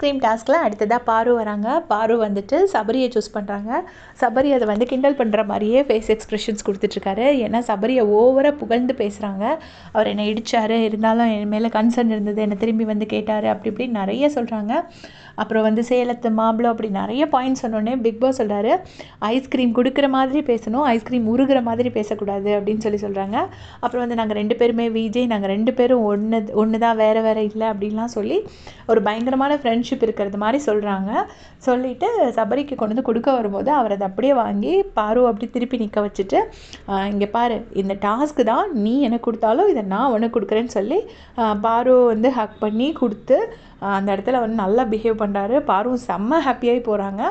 Ice cream டாஸ்கில் அடுத்ததாக பாரு வராங்க. பாரு வந்துட்டு சபரியை சூஸ் பண்ணுறாங்க சபரி அதை வந்து கிண்டல் பண்ணுற மாதிரியே ஃபேஸ் எக்ஸ்ப்ரெஷன்ஸ் கொடுத்துட்ருக்காரு. ஏன்னா சபரியை ஓவராக புகழ்ந்து பேசுகிறாங்க அவர் என்னை இடித்தார் இருந்தாலும் என் மேலே கன்சர்ன் இருந்தது. என்னை திரும்பி வந்து கேட்டார். அப்படி இப்படி நிறைய சொல்கிறாங்க அப்புறம் வந்து சேலத்து மாம்பழம் அப்படி நிறைய பாயிண்ட்ஸ் சொன்னோடனே பிக் பாஸ் சொல்கிறாரு ஐஸ்கிரீம் கொடுக்குற மாதிரி பேசணும். ஐஸ்கிரீம் உருகிற மாதிரி பேசக்கூடாது. அப்படின்னு சொல்லி சொல்கிறாங்க அப்புறம் வந்து நாங்கள் ரெண்டு பேருமே விஜய் நாங்கள் ரெண்டு பேரும் ஒன்று ஒன்று தான் வேறு வேறு இல்லை அப்படின்லாம் சொல்லி ஒரு பயங்கரமான ஃப்ரெண்ட்ஷிப் இருக்கிறது மாதிரி சொல்கிறாங்க சொல்லிவிட்டு சபரிக்கு கொண்டு வந்து கொடுக்க வரும்போது அவர் அதை அப்படியே வாங்கி பாரு அப்படி திருப்பி நிற்க வச்சுட்டு இங்கே பாரு இந்த டாஸ்க்கு தான் நீ எனக்கு கொடுத்தாலும் இதை நான் உனக்கு கொடுக்குறேன்னு சொல்லி பாரு வந்து ஹக் பண்ணி கொடுத்து அந்த இடத்துல வந்து நல்லா பிஹேவ் பண்ணுறாரு பாரும் செம்ம ஹாப்பியாகி போகிறாங்க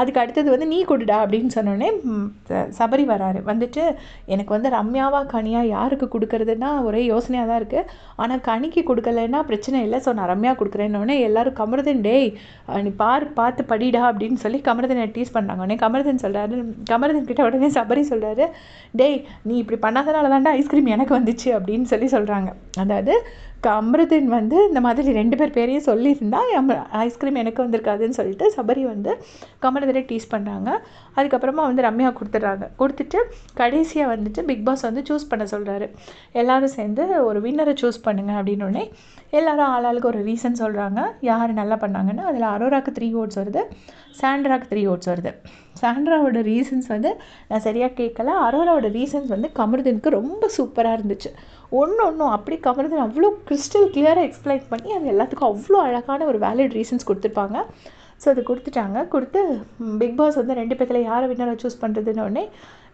அதுக்கு அடுத்தது வந்து நீ கொடுடா அப்படின்னு சொன்னோடனே சபரி வராரு. வந்துட்டு எனக்கு வந்து ரம்யாவா கனியா யாருக்கு கொடுக்கறதுன்னா ஒரே யோசனையாக தான் இருக்குது ஆனால் கனிக்கு கொடுக்கலன்னா பிரச்சனை இல்லை. ஸோ நான் ரம்யா கொடுக்குறேன்னொடனே எல்லோரும் கமருதன் டேய் நீ பார் பார்த்து படிடா அப்படின்னு சொல்லி கமருதனை டீஸ் பண்ணாங்க. உடனே கமருதன் சொல்கிறாரு கமருதன் கிட்ட உடனே சபரி சொல்கிறாரு டேய் நீ இப்படி பண்ணாதனால தான்டா ஐஸ்கிரீம் எனக்கு வந்துச்சு அப்படின்னு சொல்லி சொல்கிறாங்க அதாவது அமிர்தன் வந்து இந்த மாதிரி ரெண்டு பேர் பேரையும் சொல்லியிருந்தா ஐஸ்கிரீம் எனக்கு வந்திருக்காதுன்னு சொல்லிட்டு சபரி வந்து கமலதரை டீஸ் பண்ணுறாங்க அதுக்கப்புறமா வந்து ரம்யா கொடுத்துட்றாங்க. கொடுத்துட்டு கடைசியாக வந்துட்டு பிக் பாஸ் வந்து சூஸ் பண்ண சொல்கிறாரு எல்லோரும் சேர்ந்து ஒரு வின்னரை சூஸ் பண்ணுங்கள் அப்படின்னோடனே எல்லோரும் ஆளாளுக்கு ஒரு ரீசன் சொல்கிறாங்க யார் நல்லா பண்ணாங்கன்னு அதில் அரோராக்கு த்ரீ ஓட்ஸ் வருது சாண்ட்ராக்கு த்ரீ ஓட்ஸ் வருது. சாண்ட்ராவோட ரீசன்ஸ் வந்து நான் சரியாக கேட்கல அரோராவோட ரீசன்ஸ் வந்து கமருதனுக்கு ரொம்ப சூப்பராக இருந்துச்சு. ஒன்று ஒன்றும் அப்படி கமருதன் அவ்வளோ கிறிஸ்டல் கிளியராக எக்ஸ்பிளைன் பண்ணி அது எல்லாத்துக்கும் அவ்வளோ அழகான ஒரு வேலிட் ரீசன்ஸ் கொடுத்துருப்பாங்க. ஸோ அது கொடுத்துட்டாங்க. கொடுத்து பிக் பாஸ் வந்து ரெண்டு பேர்த்தில் யாரை வின்னரை சூஸ் பண்ணுறதுன்னு உடனே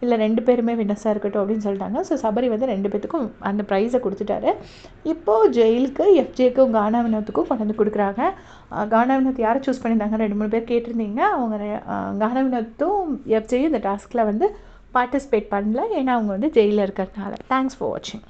இல்லை ரெண்டு பேருமே வின்னர்ஸாக இருக்கட்டும் அப்படின்னு சொல்லிட்டாங்க. ஸோ சபரி வந்து ரெண்டு பேர்த்துக்கும் அந்த ப்ரைஸை கொடுத்துட்டாரு. இப்போது ஜெயிலுக்கு எஃப்ஜேக்கும் கானா வினோத்துக்கும் கொண்டு வந்து கொடுக்குறாங்க. கானா வினோத் யாரை சூஸ் பண்ணியிருந்தாங்க? ரெண்டு மூணு பேர் கேட்டிருந்தீங்க. அவங்க கானா வினோத்தும் எஃப்ஜேயும் இந்த டாஸ்கில் வந்து பார்ட்டிசிபேட் பண்ணல. ஏன்னா அவங்க வந்து ஜெயிலில் இருக்கிறதுனால. தேங்க்ஸ் ஃபார் வாட்சிங்